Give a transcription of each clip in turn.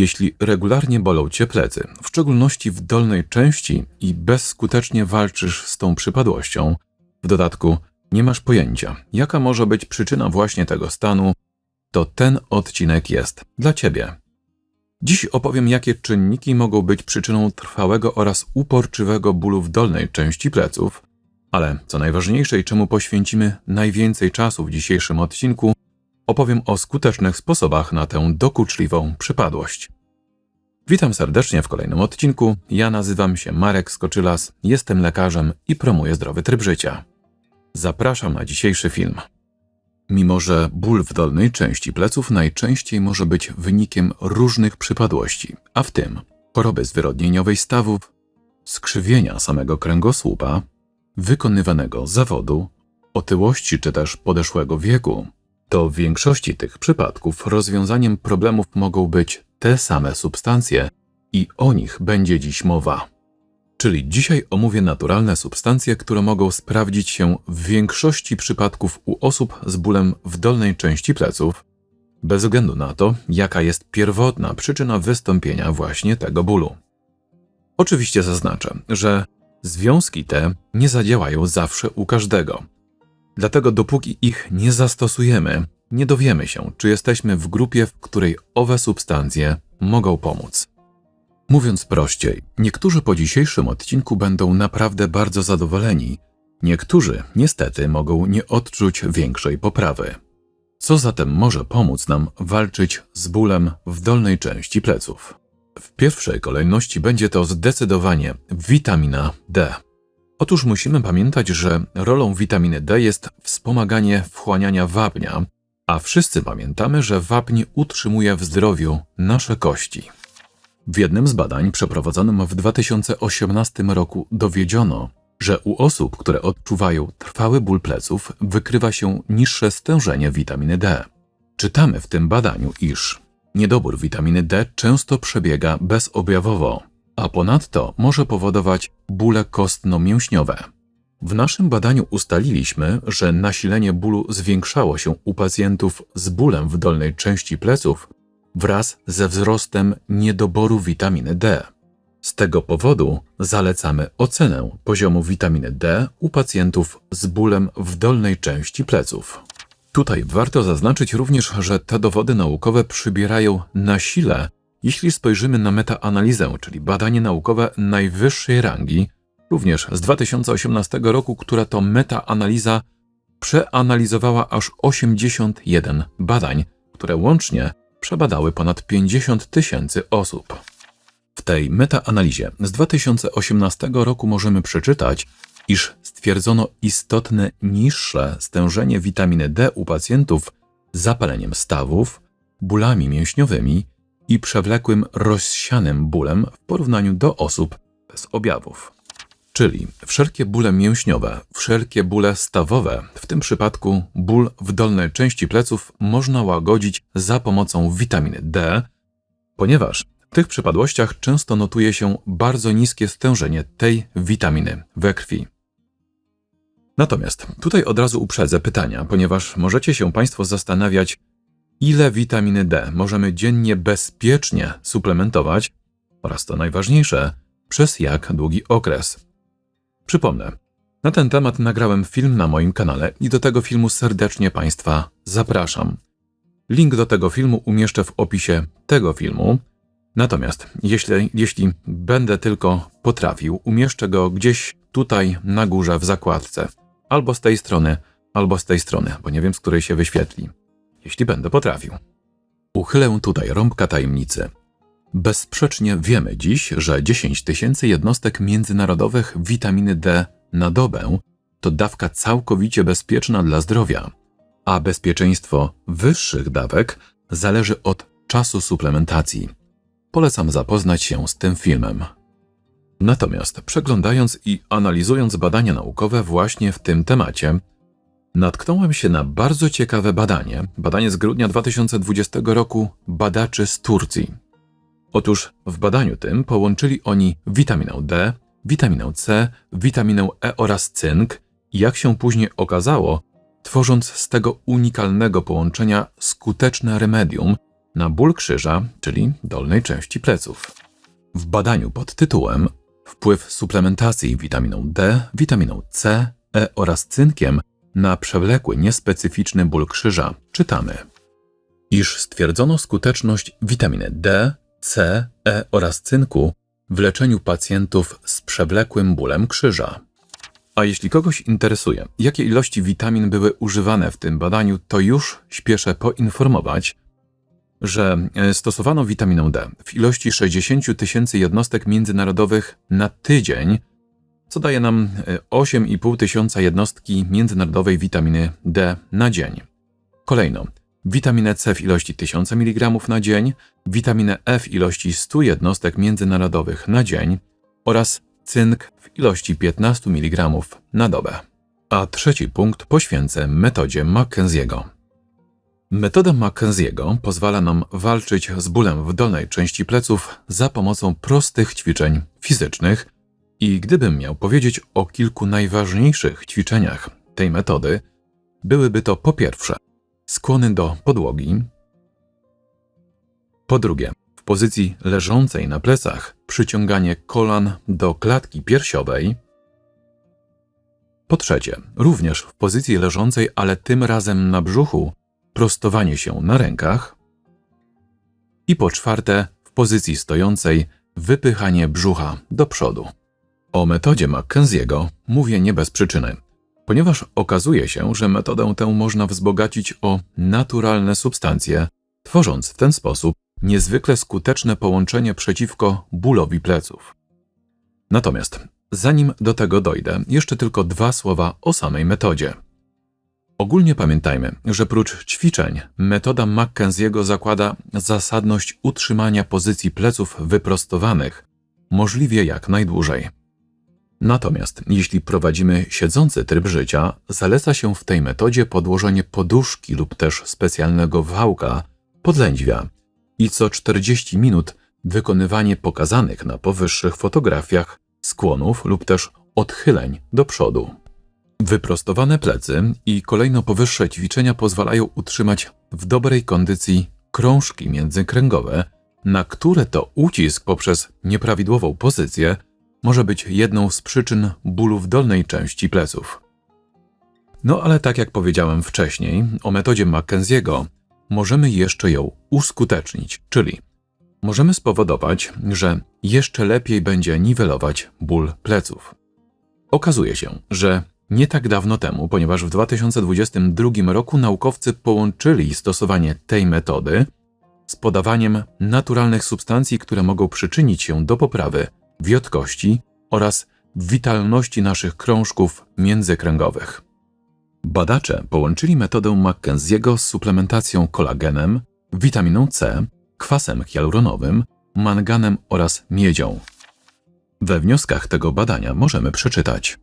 Jeśli regularnie bolą cię plecy, w szczególności w dolnej części i bezskutecznie walczysz z tą przypadłością, w dodatku nie masz pojęcia, jaka może być przyczyna właśnie tego stanu, to ten odcinek jest dla ciebie. Dziś opowiem, jakie czynniki mogą być przyczyną trwałego oraz uporczywego bólu w dolnej części pleców, ale co najważniejsze i czemu poświęcimy najwięcej czasu w dzisiejszym odcinku, opowiem o skutecznych sposobach na tę dokuczliwą przypadłość. Witam serdecznie w kolejnym odcinku. Ja nazywam się Marek Skoczylas, jestem lekarzem i promuję zdrowy tryb życia. Zapraszam na dzisiejszy film. Mimo, że ból w dolnej części pleców najczęściej może być wynikiem różnych przypadłości, a w tym choroby zwyrodnieniowej stawów, skrzywienia samego kręgosłupa, wykonywanego zawodu, otyłości czy też podeszłego wieku, to w większości tych przypadków rozwiązaniem problemów mogą być te same substancje i o nich będzie dziś mowa. Czyli dzisiaj omówię naturalne substancje, które mogą sprawdzić się w większości przypadków u osób z bólem w dolnej części pleców, bez względu na to, jaka jest pierwotna przyczyna wystąpienia właśnie tego bólu. Oczywiście zaznaczę, że związki te nie zadziałają zawsze u każdego. Dlatego dopóki ich nie zastosujemy, nie dowiemy się, czy jesteśmy w grupie, w której owe substancje mogą pomóc. Mówiąc prościej, niektórzy po dzisiejszym odcinku będą naprawdę bardzo zadowoleni, niektórzy niestety mogą nie odczuć większej poprawy. Co zatem może pomóc nam walczyć z bólem w dolnej części pleców? W pierwszej kolejności będzie to zdecydowanie witamina D. Otóż musimy pamiętać, że rolą witaminy D jest wspomaganie wchłaniania wapnia, a wszyscy pamiętamy, że wapń utrzymuje w zdrowiu nasze kości. W jednym z badań przeprowadzonym w 2018 roku dowiedziono, że u osób, które odczuwają trwały ból pleców, wykrywa się niższe stężenie witaminy D. Czytamy w tym badaniu, iż niedobór witaminy D często przebiega bezobjawowo, a ponadto może powodować bóle kostno-mięśniowe. W naszym badaniu ustaliliśmy, że nasilenie bólu zwiększało się u pacjentów z bólem w dolnej części pleców wraz ze wzrostem niedoboru witaminy D. Z tego powodu zalecamy ocenę poziomu witaminy D u pacjentów z bólem w dolnej części pleców. Tutaj warto zaznaczyć również, że te dowody naukowe przybierają na sile, jeśli spojrzymy na metaanalizę, czyli badanie naukowe najwyższej rangi, również z 2018 roku, która to metaanaliza przeanalizowała aż 81 badań, które łącznie przebadały ponad 50 tysięcy osób. W tej metaanalizie z 2018 roku możemy przeczytać, iż stwierdzono istotne niższe stężenie witaminy D u pacjentów z zapaleniem stawów, bólami mięśniowymi i przewlekłym rozsianym bólem w porównaniu do osób bez objawów. Czyli wszelkie bóle mięśniowe, wszelkie bóle stawowe, w tym przypadku ból w dolnej części pleców, można łagodzić za pomocą witaminy D, ponieważ w tych przypadłościach często notuje się bardzo niskie stężenie tej witaminy we krwi. Natomiast tutaj od razu uprzedzę pytania, ponieważ możecie się Państwo zastanawiać, ile witaminy D możemy dziennie bezpiecznie suplementować oraz to najważniejsze, przez jak długi okres. Przypomnę, na ten temat nagrałem film na moim kanale i do tego filmu serdecznie Państwa zapraszam. Link do tego filmu umieszczę w opisie tego filmu. Natomiast jeśli, jeśli będę tylko potrafił, umieszczę go gdzieś tutaj na górze w zakładce. Albo z tej strony, albo z tej strony, bo nie wiem, z której się wyświetli. Jeśli będę potrafił. Uchylę tutaj rąbka tajemnicy. Bezsprzecznie wiemy dziś, że 10 tysięcy jednostek międzynarodowych witaminy D na dobę to dawka całkowicie bezpieczna dla zdrowia, a bezpieczeństwo wyższych dawek zależy od czasu suplementacji. Polecam zapoznać się z tym filmem. Natomiast przeglądając i analizując badania naukowe właśnie w tym temacie, natknąłem się na bardzo ciekawe badanie, badanie z grudnia 2020 roku badaczy z Turcji. Otóż w badaniu tym połączyli oni witaminę D, witaminę C, witaminę E oraz cynk jak się później okazało, tworząc z tego unikalnego połączenia skuteczne remedium, na ból krzyża, czyli dolnej części pleców. W badaniu pod tytułem Wpływ suplementacji witaminą D, witaminą C, E oraz cynkiem na przewlekły, niespecyficzny ból krzyża czytamy, iż stwierdzono skuteczność witaminy D, C, E oraz cynku w leczeniu pacjentów z przewlekłym bólem krzyża. A jeśli kogoś interesuje, jakie ilości witamin były używane w tym badaniu, to już śpieszę poinformować, że e, stosowano witaminę D w ilości 60 tysięcy jednostek międzynarodowych na tydzień, co daje nam 8,5 e, tysiąca jednostki międzynarodowej witaminy D na dzień. Kolejno, witaminę C w ilości 1000 mg na dzień, witaminę E w ilości 100 jednostek międzynarodowych na dzień oraz cynk w ilości 15 mg na dobę. A trzeci punkt poświęcę metodzie Mackenzie'ego. Metoda Mackenzie'ego pozwala nam walczyć z bólem w dolnej części pleców za pomocą prostych ćwiczeń fizycznych i gdybym miał powiedzieć o kilku najważniejszych ćwiczeniach tej metody, byłyby to po pierwsze skłony do podłogi, po drugie w pozycji leżącej na plecach przyciąganie kolan do klatki piersiowej, po trzecie również w pozycji leżącej, ale tym razem na brzuchu prostowanie się na rękach i po czwarte, w pozycji stojącej, wypychanie brzucha do przodu. O metodzie Mackenzie'ego mówię nie bez przyczyny, ponieważ okazuje się, że metodę tę można wzbogacić o naturalne substancje, tworząc w ten sposób niezwykle skuteczne połączenie przeciwko bólowi pleców. Natomiast zanim do tego dojdę, jeszcze tylko dwa słowa o samej metodzie. Ogólnie pamiętajmy, że prócz ćwiczeń, metoda Mackenzie'ego zakłada zasadność utrzymania pozycji pleców wyprostowanych możliwie jak najdłużej. Natomiast jeśli prowadzimy siedzący tryb życia, zaleca się w tej metodzie podłożenie poduszki lub też specjalnego wałka podlędźwia i co 40 minut wykonywanie pokazanych na powyższych fotografiach skłonów lub też odchyleń do przodu. Wyprostowane plecy i kolejno powyższe ćwiczenia pozwalają utrzymać w dobrej kondycji krążki międzykręgowe, na które to ucisk poprzez nieprawidłową pozycję może być jedną z przyczyn bólu w dolnej części pleców. No ale tak jak powiedziałem wcześniej o metodzie Mackenzie'ego, możemy jeszcze ją uskutecznić, czyli możemy spowodować, że jeszcze lepiej będzie niwelować ból pleców. Okazuje się, że nie tak dawno temu, ponieważ w 2022 roku naukowcy połączyli stosowanie tej metody z podawaniem naturalnych substancji, które mogą przyczynić się do poprawy wiotkości oraz witalności naszych krążków międzykręgowych. Badacze połączyli metodę Mackenzie'ego z suplementacją kolagenem, witaminą C, kwasem hialuronowym, manganem oraz miedzią. We wnioskach tego badania możemy przeczytać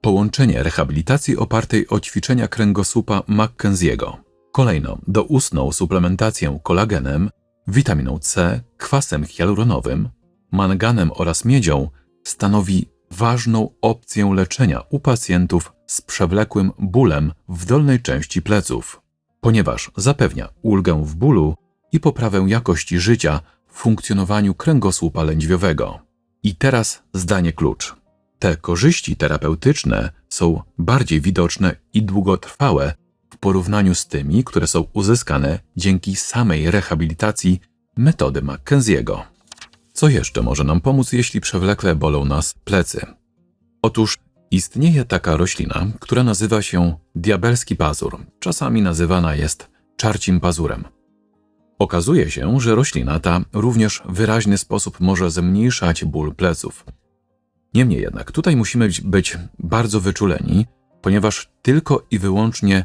połączenie rehabilitacji opartej o ćwiczenia kręgosłupa Mackenzie'ego. Kolejno doustną suplementację kolagenem, witaminą C, kwasem hialuronowym, manganem oraz miedzią stanowi ważną opcję leczenia u pacjentów z przewlekłym bólem w dolnej części pleców, ponieważ zapewnia ulgę w bólu i poprawę jakości życia w funkcjonowaniu kręgosłupa lędźwiowego. I teraz zdanie klucz. Te korzyści terapeutyczne są bardziej widoczne i długotrwałe w porównaniu z tymi, które są uzyskane dzięki samej rehabilitacji metody Mackenzie'ego. Co jeszcze może nam pomóc, jeśli przewlekle bolą nas plecy? Otóż istnieje taka roślina, która nazywa się diabelski pazur. Czasami nazywana jest czarcim pazurem. Okazuje się, że roślina ta również w wyraźny sposób może zmniejszać ból pleców. Niemniej jednak, tutaj musimy być bardzo wyczuleni, ponieważ tylko i wyłącznie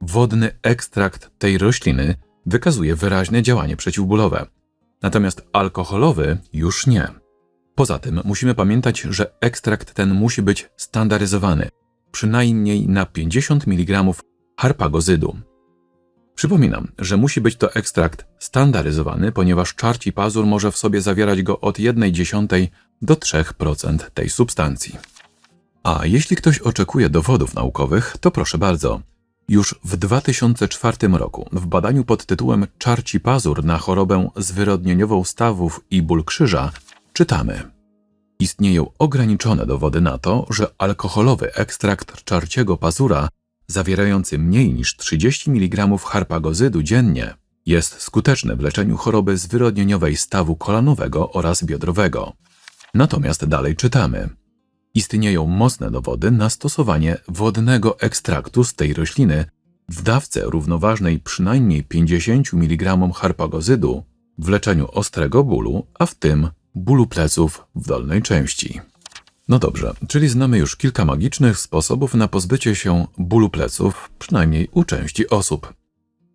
wodny ekstrakt tej rośliny wykazuje wyraźne działanie przeciwbólowe, natomiast alkoholowy już nie. Poza tym musimy pamiętać, że ekstrakt ten musi być standaryzowany, przynajmniej na 50 mg harpagozydu. Przypominam, że musi być to ekstrakt standaryzowany, ponieważ czarci pazur może w sobie zawierać go od 1,1 do 3% tej substancji. A jeśli ktoś oczekuje dowodów naukowych, to proszę bardzo. Już w 2004 roku w badaniu pod tytułem Czarci pazur na chorobę zwyrodnieniową stawów i ból krzyża czytamy: Istnieją ograniczone dowody na to, że alkoholowy ekstrakt czarciego pazura zawierający mniej niż 30 mg harpagozydu dziennie jest skuteczny w leczeniu choroby zwyrodnieniowej stawu kolanowego oraz biodrowego. Natomiast dalej czytamy. Istnieją mocne dowody na stosowanie wodnego ekstraktu z tej rośliny w dawce równoważnej przynajmniej 50 mg harpagozydu w leczeniu ostrego bólu, a w tym bólu pleców w dolnej części. No dobrze, czyli znamy już kilka magicznych sposobów na pozbycie się bólu pleców, przynajmniej u części osób.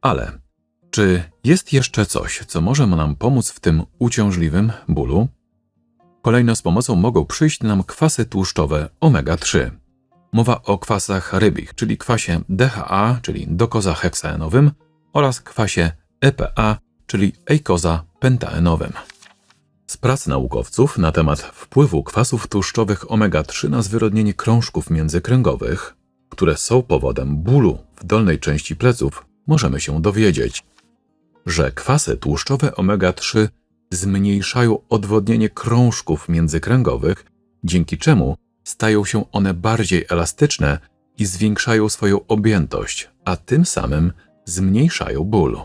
Ale czy jest jeszcze coś, co może nam pomóc w tym uciążliwym bólu? Kolejno z pomocą mogą przyjść nam kwasy tłuszczowe omega-3. Mowa o kwasach rybich, czyli kwasie DHA, czyli dokozaheksaenowym oraz kwasie EPA, czyli eikozapentaenowym. Z prac naukowców na temat wpływu kwasów tłuszczowych omega-3 na zwyrodnienie krążków międzykręgowych, które są powodem bólu w dolnej części pleców, możemy się dowiedzieć, że kwasy tłuszczowe omega-3 zmniejszają odwodnienie krążków międzykręgowych, dzięki czemu stają się one bardziej elastyczne i zwiększają swoją objętość, a tym samym zmniejszają ból.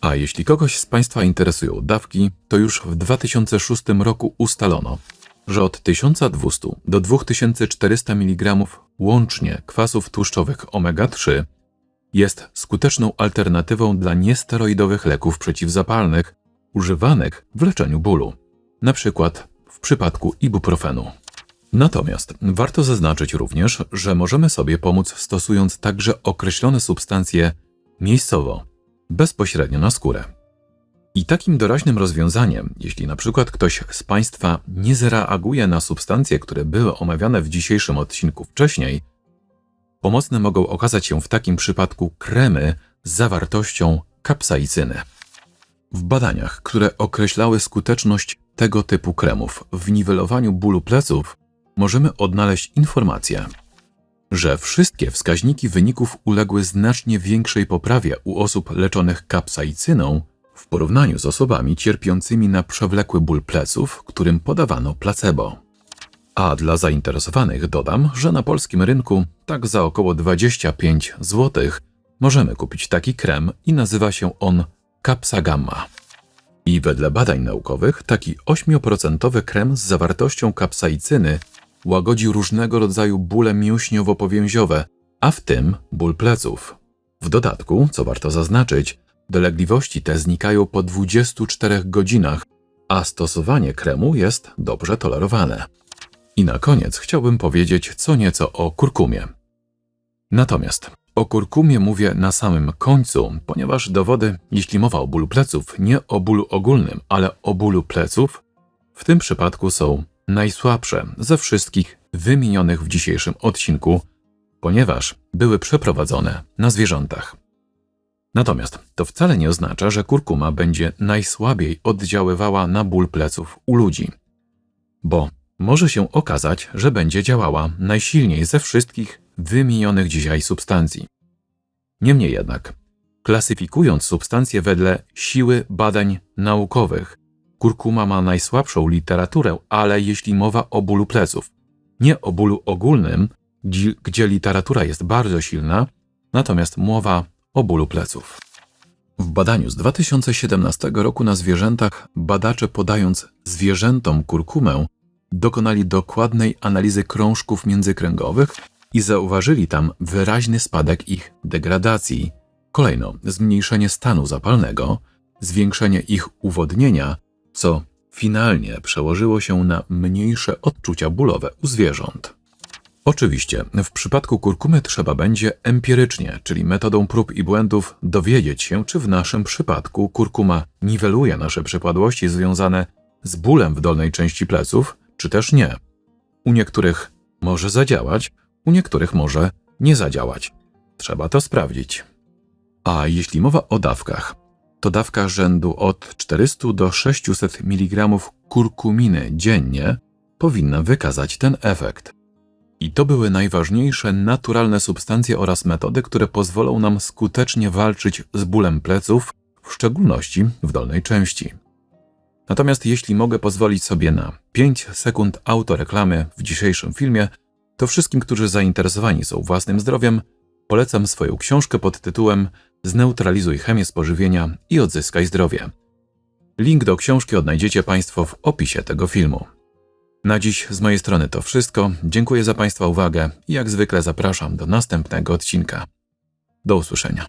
A jeśli kogoś z Państwa interesują dawki, to już w 2006 roku ustalono, że od 1200 do 2400 mg łącznie kwasów tłuszczowych omega-3 jest skuteczną alternatywą dla niesteroidowych leków przeciwzapalnych używanych w leczeniu bólu, np. w przypadku ibuprofenu. Natomiast warto zaznaczyć również, że możemy sobie pomóc stosując także określone substancje miejscowo, bezpośrednio na skórę. I takim doraźnym rozwiązaniem, jeśli na przykład ktoś z Państwa nie zareaguje na substancje, które były omawiane w dzisiejszym odcinku wcześniej, pomocne mogą okazać się w takim przypadku kremy z zawartością kapsaicyny. W badaniach, które określały skuteczność tego typu kremów w niwelowaniu bólu pleców, możemy odnaleźć informację, że wszystkie wskaźniki wyników uległy znacznie większej poprawie u osób leczonych kapsaicyną w porównaniu z osobami cierpiącymi na przewlekły ból pleców, którym podawano placebo. A dla zainteresowanych dodam, że na polskim rynku tak za około 25 zł możemy kupić taki krem i nazywa się on Capsa Gamma. I wedle badań naukowych taki 8% krem z zawartością kapsaicyny łagodzi różnego rodzaju bóle mięśniowo-powięziowe, a w tym ból pleców. W dodatku, co warto zaznaczyć, dolegliwości te znikają po 24 godzinach, a stosowanie kremu jest dobrze tolerowane. I na koniec chciałbym powiedzieć co nieco o kurkumie. Natomiast o kurkumie mówię na samym końcu, ponieważ dowody, jeśli mowa o bólu pleców, nie o bólu ogólnym, ale o bólu pleców, w tym przypadku są najsłabsze ze wszystkich wymienionych w dzisiejszym odcinku, ponieważ były przeprowadzone na zwierzętach. Natomiast to wcale nie oznacza, że kurkuma będzie najsłabiej oddziaływała na ból pleców u ludzi, bo może się okazać, że będzie działała najsilniej ze wszystkich wymienionych dzisiaj substancji. Niemniej jednak, klasyfikując substancje wedle siły badań naukowych, kurkuma ma najsłabszą literaturę, ale jeśli mowa o bólu pleców, nie o bólu ogólnym, gdzie, literatura jest bardzo silna, natomiast mowa o bólu pleców. W badaniu z 2017 roku na zwierzętach badacze podając zwierzętom kurkumę dokonali dokładnej analizy krążków międzykręgowych i zauważyli tam wyraźny spadek ich degradacji. Kolejno zmniejszenie stanu zapalnego, zwiększenie ich uwodnienia, co finalnie przełożyło się na mniejsze odczucia bólowe u zwierząt. Oczywiście, w przypadku kurkumy trzeba będzie empirycznie, czyli metodą prób i błędów, dowiedzieć się, czy w naszym przypadku kurkuma niweluje nasze przypadłości związane z bólem w dolnej części pleców, czy też nie. U niektórych może zadziałać, u niektórych może nie zadziałać. Trzeba to sprawdzić. A jeśli mowa o dawkach, to dawka rzędu od 400 do 600 mg kurkuminy dziennie powinna wykazać ten efekt. I to były najważniejsze naturalne substancje oraz metody, które pozwolą nam skutecznie walczyć z bólem pleców, w szczególności w dolnej części. Natomiast jeśli mogę pozwolić sobie na 5 sekund autoreklamy w dzisiejszym filmie, to wszystkim, którzy zainteresowani są własnym zdrowiem, polecam swoją książkę pod tytułem Zneutralizuj chemię spożywienia i odzyskaj zdrowie. Link do książki odnajdziecie Państwo w opisie tego filmu. Na dziś z mojej strony to wszystko. Dziękuję za Państwa uwagę i jak zwykle zapraszam do następnego odcinka. Do usłyszenia.